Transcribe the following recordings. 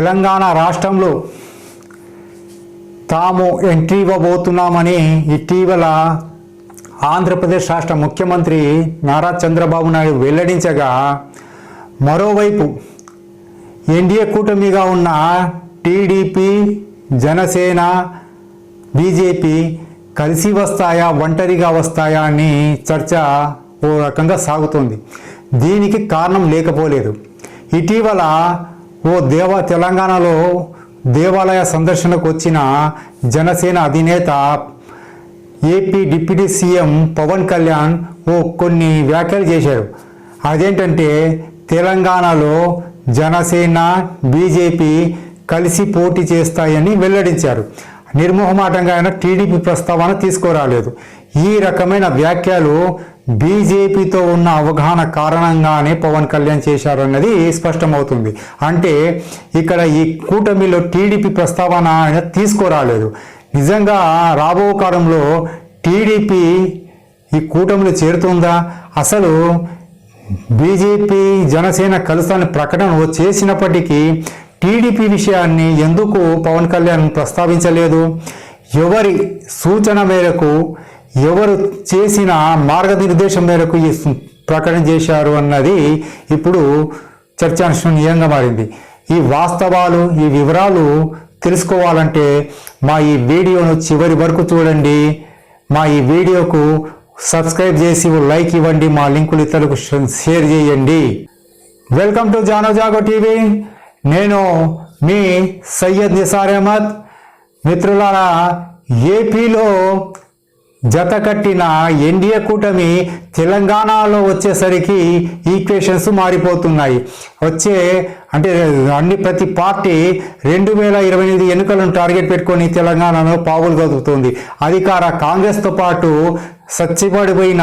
తెలంగాణ రాష్ట్రంలో తాము ఎంట్రీ ఇవ్వబోతున్నామని ఇటీవల ఆంధ్రప్రదేశ్ రాష్ట్ర ముఖ్యమంత్రి నారా చంద్రబాబు నాయుడు వెల్లడించగా మరోవైపు ఎన్డీఏ కూటమిగా ఉన్న టీడీపీ జనసేన బీజేపీ కలిసి వస్తాయా ఒంటరిగా వస్తాయా అని చర్చ ఓ రకంగా సాగుతుంది. దీనికి కారణం లేకపోలేదు. ఇటీవల ఓ దేవ తెలంగాణలో దేవాలయ సందర్శనకు వచ్చిన జనసేన అధినేత AP deputy CM Pawan Kalyan ఓ కొన్ని వ్యాఖ్యలు చేశారు. అదేంటంటే తెలంగాణలో జనసేన బీజేపీ కలిసి పోటీ చేస్తాయని వెల్లడించారు. నిర్మోహమాటంగా ఆయన టీడీపీ ప్రస్తావన తీసుకురాలేదు. ఈ రకమైన వ్యాఖ్యలు బీజేపీతో ఉన్న అవగాహన కారణంగానే పవన్ కళ్యాణ్ చేశారు అన్నది స్పష్టమవుతుంది. అంటే ఇక్కడ ఈ కూటమిలో టీడీపీ ప్రస్తావన ఆయన తీసుకురాలేదు. నిజంగా రాబో కాలంలో టీడీపీ ఈ కూటమిలో చేరుతుందా? అసలు బీజేపీ జనసేన కలుస్తాని ప్రకటన చేసినప్పటికీ టీడీపీ విషయాన్ని ఎందుకు పవన్ కళ్యాణ్ ప్రస్తావించలేదు? ఎవరి సూచన మేరకు ఎవరు చేసిన మార్గనిర్దేశం మేరకు ఈ ప్రకటన చేశారు అన్నది ఇప్పుడు చర్చాంశనీయంగా మారింది. ఈ వాస్తవాలు ఈ వివరాలు తెలుసుకోవాలంటే మా ఈ వీడియోను చివరి వరకు చూడండి. మా ఈ వీడియోకు సబ్స్క్రైబ్ చేసి లైక్ ఇవ్వండి. మా లింకులు ఇతరులకు షేర్ చేయండి. Welcome to Jaano Jaago TV. నేను మీ సయ్యద్ నిసార్ అహ్మద్. మిత్రులారా ఏపీలో జత కట్టిన ఎన్డీఏ కూటమి తెలంగాణలో వచ్చేసరికి ఈక్వేషన్స్ మారిపోతున్నాయి. వచ్చే అంటే అన్ని ప్రతి పార్టీ రెండు వేల ఇరవై ఎనిమిది ఎన్నికలను టార్గెట్ పెట్టుకొని తెలంగాణలో పావులు కదుపుతుంది అధికార కాంగ్రెస్తో పాటు సచ్చిపడిపోయిన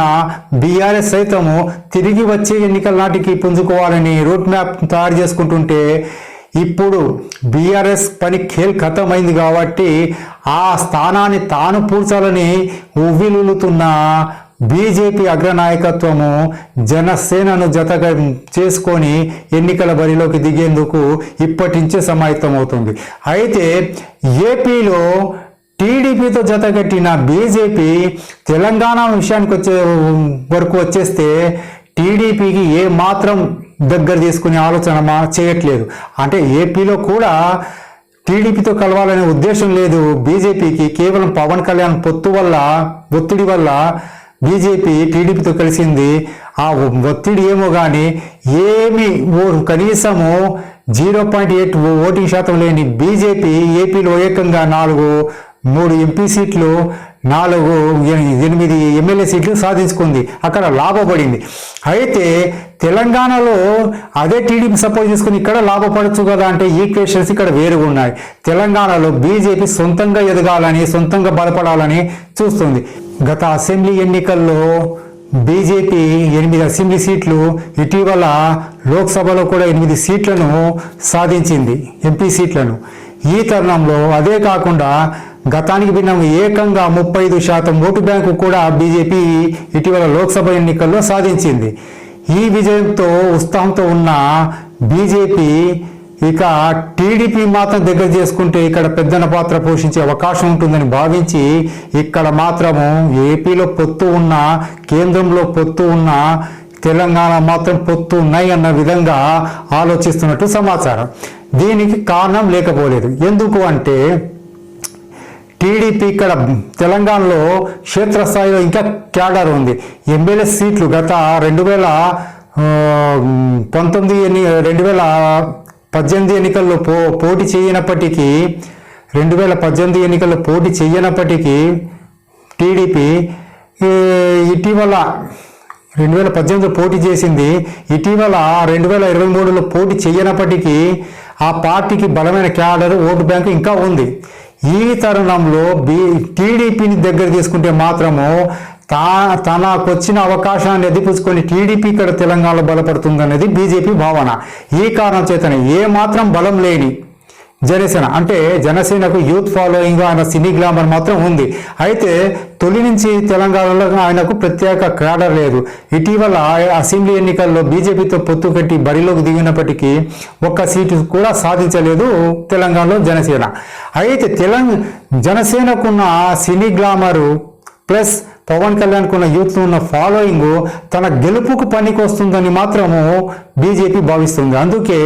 బీఆర్ఎస్ సైతము తిరిగి వచ్చే ఎన్నికల నాటికి పుంజుకోవాలని రూట్ మ్యాప్ తయారు చేసుకుంటుంటే ఇప్పుడు బీఆర్ఎస్ పని ఖేల్ ఖతమైంది కాబట్టి ఆ స్థానాన్ని తాను పూడ్చాలని ఉవ్విలుతున్న బీజేపీ అగ్రనాయకత్వము జనసేనను జతగా చేసుకొని ఎన్నికల బరిలోకి దిగేందుకు ఇప్పటి నుంచే సమాయత్తమవుతుంది. అయితే ఏపీలో టీడీపీతో జతగట్టిన బీజేపీ తెలంగాణ విషయానికి వచ్చే వరకు వచ్చేస్తే టీడీపీకి ఏ మాత్రం దగ్గర తీసుకునే ఆలోచన మా చేయట్లేదు. అంటే ఏపీలో కూడా టీడీపీతో కలవాలనే ఉద్దేశం లేదు. బీజేపీకి కేవలం పవన్ కళ్యాణ్ పొత్తు వల్ల ఒత్తిడి వల్ల బీజేపీ టీడీపీతో కలిసింది. ఆ ఒత్తిడి ఏమో కానీ ఏమి కనీసము జీరో పాయింట్ ఎయిట్ ఓటింగ్ శాతం లేని బీజేపీ ఏపీలో ఏకంగా నాలుగు మూడు ఎంపీ సీట్లు నాలుగు ఎనిమిది ఎమ్మెల్యే సీట్లు సాధించుకుంది. అక్కడ లాభపడింది. అయితే తెలంగాణలో అదే టీడీపీ సపోర్ట్ చేసుకుని ఇక్కడ లాభపడచ్చు కదా అంటే ఈక్వేషన్స్ ఇక్కడ వేరుగా ఉన్నాయి. తెలంగాణలో బీజేపీ సొంతంగా ఎదగాలని సొంతంగా బలపడాలని చూస్తుంది. గత అసెంబ్లీ ఎన్నికల్లో బీజేపీ ఎనిమిది అసెంబ్లీ సీట్లు ఇటీవల లోక్సభలో కూడా ఎనిమిది సీట్లను సాధించింది ఎంపీ సీట్లను. ఈ తరుణంలో అదే కాకుండా గతానికి భిన్నంగా ఏకంగా ముప్పై ఐదు శాతం ఓటు బ్యాంకు కూడా బీజేపీ ఇటీవల లోక్సభ ఎన్నికల్లో సాధించింది. ఈ విజయంతో ఉత్సాహంతో ఉన్న బీజేపీ ఇక టీడీపీ మాత్రం దగ్గర చేసుకుంటే ఇక్కడ పెద్దన పాత్ర పోషించే అవకాశం ఉంటుందని భావించి ఇక్కడ మాత్రము ఏపీలో పొత్తు ఉన్న కేంద్రంలో పొత్తు ఉన్న తెలంగాణ మాత్రం పొత్తు ఉన్నాయి అన్న విధంగా ఆలోచిస్తున్నట్టు సమాచారం. దీనికి కారణం లేకపోలేదు. ఎందుకు అంటే టీడీపీ ఇక్కడ తెలంగాణలో క్షేత్రస్థాయిలో ఇంకా క్యాడర్ ఉంది. ఎమ్మెల్యే సీట్లు గత రెండు వేల పంతొమ్మిది ఎన్ని రెండు వేల పద్దెనిమిది ఎన్నికల్లో పో పోటీ చేయనప్పటికీ రెండు వేల పద్దెనిమిది ఎన్నికల్లో పోటీ చేయనప్పటికీ టీడీపీ ఇటీవల రెండు వేల పద్దెనిమిదిలో పోటీ చేసింది. ఇటీవల రెండు వేల ఇరవై మూడులో పోటీ చేయనప్పటికీ ఆ పార్టీకి బలమైన క్యాడర్ ఓటు బ్యాంకు ఇంకా ఉంది. ఈ తరుణంలో బీ టీడీపీని దగ్గర తీసుకుంటే మాత్రము తా తనకు వచ్చిన అవకాశాన్ని ఎదిపుచ్చుకొని టీడీపీ ఇక్కడ తెలంగాణలో బలపడుతుందనేది బీజేపీ భావన. ఈ కారణం చేతనే ఏ మాత్రం బలం లేని జనసేన. అంటే జనసేనకు యూత్ ఫాలోయింగ్ ఆయన సినీ గ్లామర్ మాత్రం ఉంది. అయితే తొలి నుంచి తెలంగాణలో ఆయనకు ప్రత్యేక క్యాడర్ లేదు. ఇటీవల అసెంబ్లీ ఎన్నికల్లో బీజేపీతో పొత్తు కట్టి బరిలోకి దిగినప్పటికీ ఒక్క సీటు కూడా సాధించలేదు తెలంగాణలో జనసేన. అయితే తెలంగాణ జనసేనకున్న సినీ గ్లామరు ప్లస్ పవన్ కళ్యాణ్కు ఉన్న యూత్ ఉన్న ఫాలోయింగ్ తన గెలుపుకు పనికి వస్తుందని మాత్రము బీజేపీ భావిస్తుంది. అందుకే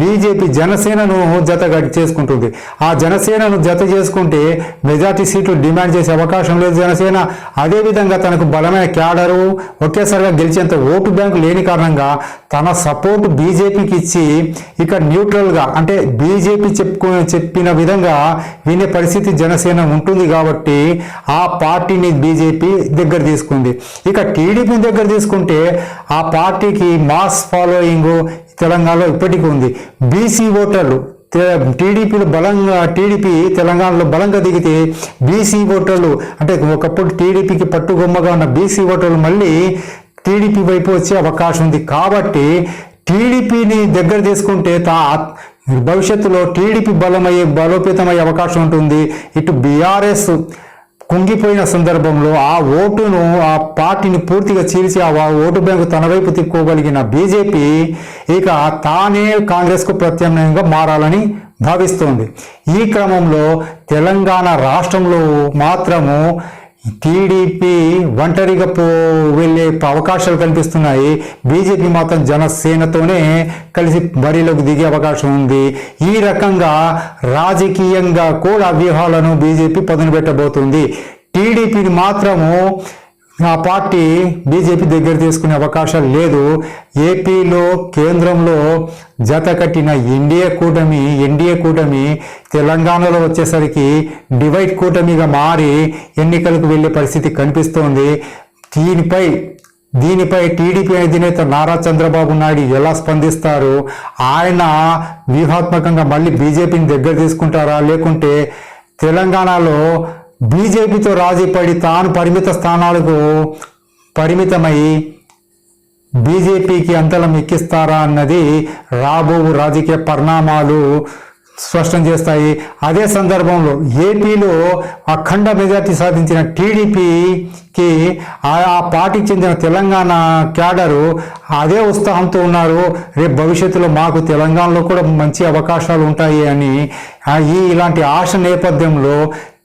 బీజేపీ జనసేనను జత చేసుకుంటుంది. ఆ జనసేనను జత చేసుకుంటే మెజార్టీ సీట్లు డిమాండ్ చేసే అవకాశం లేదు జనసేన. అదేవిధంగా తనకు బలమైన క్యాడరు ఒకేసారిగా గెలిచేంత ఓటు బ్యాంకు లేని కారణంగా తన సపోర్ట్ బీజేపీకి ఇచ్చి ఇక న్యూట్రల్గా అంటే బీజేపీ చెప్పుకు చెప్పిన విధంగా వినే పరిస్థితి జనసేన ఉంటుంది కాబట్టి ఆ పార్టీని బీజేపీ దగ్గర తీసుకుంది. ఇక టీడీపీని దగ్గర తీసుకుంటే ఆ పార్టీకి మాస్ ఫాలోయింగ్ తెలంగాణలో ఇప్పటికీ ఉంది. బీసీ ఓటర్లు టీడీపీలో బలంగా టీడీపీ తెలంగాణలో బలంగా దిగితే బీసీ ఓటర్లు అంటే ఒకప్పుడు టీడీపీకి పట్టుగొమ్మగా ఉన్న బీసీ ఓటర్లు మళ్ళీ టీడీపీ వైపు వచ్చే అవకాశం ఉంది. కాబట్టి టీడీపీని దగ్గర తీసుకుంటే తా భవిష్యత్తులో టీడీపీ బలమయ్యే బలోపేతమయ్యే అవకాశం ఉంటుంది. ఇటు బీఆర్ఎస్ కుంగిపోయిన సందర్భంలో ఆ ఓటును ఆ పార్టీని పూర్తిగా చీల్చి ఆ ఓటు బ్యాంకు తన వైపు తిప్పుకోగలిగిన బీజేపీ ఇక తానే కాంగ్రెస్కు ప్రత్యామ్నాయంగా మారాలని భావిస్తోంది. ఈ క్రమంలో తెలంగాణ రాష్ట్రంలో మాత్రము టీడీపీ ఒంటరిగా పో వెళ్ళే అవకాశాలు కనిపిస్తున్నాయి. బీజేపీ మాత్రం జనసేనతోనే కలిసి బరిలోకి దిగే అవకాశం ఉంది. ఈ రకంగా రాజకీయంగా కూడా వ్యూహాలను బీజేపీ పదును పెట్టబోతుంది. టీడీపీని మాత్రము ఆ పార్టీ బీజేపీ దగ్గర తీసుకునే అవకాశాలు లేదు. ఏపీలో కేంద్రంలో జత కట్టిన ఎన్డీఏ కూటమి ఎన్డీఏ కూటమి తెలంగాణలో వచ్చేసరికి డివైడ్ కూటమిగా మారి ఎన్నికలకు వెళ్ళే పరిస్థితి కనిపిస్తోంది. దీనిపై దీనిపై టీడీపీ అధినేత నారా చంద్రబాబు నాయుడు ఎలా స్పందిస్తారు? ఆయన వ్యూహాత్మకంగా మళ్ళీ బీజేపీని దగ్గర తీసుకుంటారా? లేకుంటే తెలంగాణలో బీజేపీతో రాజీ పడి తాను పరిమిత స్థానాలకు పరిమితమై బీజేపీకి అంతలం ఎక్కిస్తారా అన్నది రాబో రాజకీయ పరిణామాలు స్పష్టం చేస్తాయి. అదే సందర్భంలో ఏపీలో అఖండ మెజార్టీ సాధించిన టీడీపీకి ఆ పార్టీకి చెందిన తెలంగాణ క్యాడరు అదే ఉత్సాహంతో ఉన్నారు. రేపు భవిష్యత్తులో మాకు తెలంగాణలో కూడా మంచి అవకాశాలు ఉంటాయి అని ఈ ఇలాంటి ఆశ నేపథ్యంలో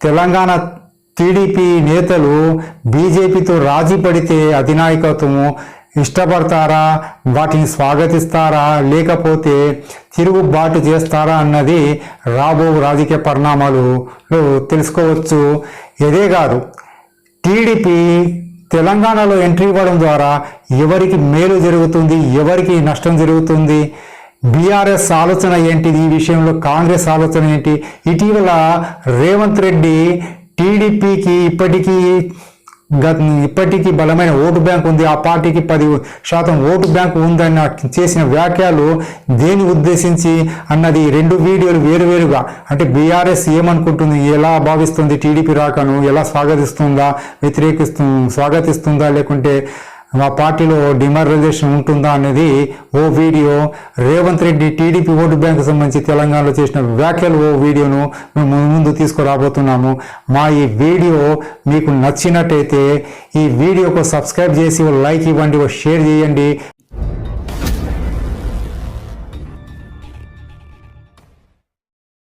తెలంగాణ టీడీపీ నేతలు బీజేపీతో రాజీ పడితే అధినాయకత్వము ఇష్టపడతారా? వాటిని స్వాగతిస్తారా? లేకపోతే తిరుగుబాటు చేస్తారా అన్నది రాబో రాజకీయ పరిణామాలు తెలుసుకోవచ్చు. ఇదే కాదు టీడీపీ తెలంగాణలో ఎంట్రీ ఇవ్వడం ద్వారా ఎవరికి మేలు జరుగుతుంది ఎవరికి నష్టం జరుగుతుంది? బీఆర్ఎస్ ఆలోచన ఏంటిది? ఈ విషయంలో కాంగ్రెస్ ఆలోచన ఏంటి? ఇటీవల రేవంత్ రెడ్డి టీడీపీకి ఇప్పటికీ గత ఇప్పటికీ బలమైన ఓటు బ్యాంక్ ఉంది. ఆ పార్టీకి పది శాతం ఓటు బ్యాంక్ ఉందని చేసిన వ్యాఖ్యలు దేని ఉద్దేశించి అన్నది రెండు వీడియోలు వేరువేరుగా అంటే బీఆర్ఎస్ ఏమనుకుంటుంది ఎలా భావిస్తుంది టీడీపీ రాకను ఎలా స్వాగతిస్తుందా వ్యతిరేకిస్తు స్వాగతిస్తుందా లేకుంటే మా పార్టీలో డిమారలైజేషన్ ఉంటుందా అనేది ఓ video Revanth Reddy TDP vote bank సంబంధించి తెలంగాణలో చేసిన వ్యాఖ్యలు ఓ వీడియోను మేము ముందు తీసుకురాబోతున్నాము. మా ఈ వీడియో మీకు నచ్చినట్టయితే ఈ వీడియోకు సబ్స్క్రైబ్ చేసి ఓ లైక్ ఇవ్వండి షేర్ చేయండి.